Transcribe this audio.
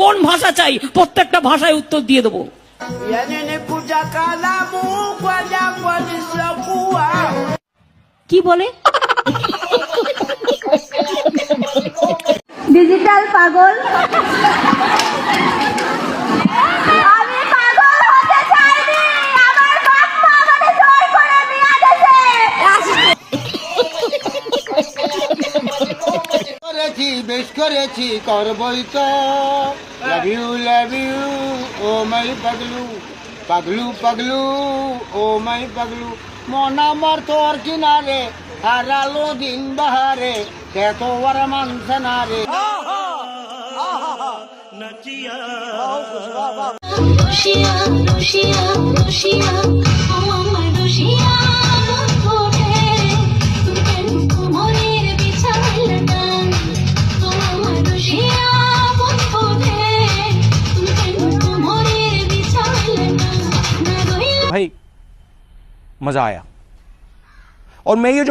কোন ভাষা চাই? প্রত্যেকটা ভাষায় উত্তর দিয়ে দেবো। কি বলে? ডিজিটাল পাগল। আমি পাগল হতে চাইনি। আমার বাপ্পা আমাকে জোর করে নিয়ে গেছে। করেছি বেশ করেছি করবই তো। Love you love you oh my Paglu পাগলু পাগলু ও মাই পাগলু মন আমার তোর কিনারে হারালো দিন বাহারে সে তো আর মানছে না রে রশিয়া রশিয়া রশিয়া भाई मज़ा आया। और मैं ये जो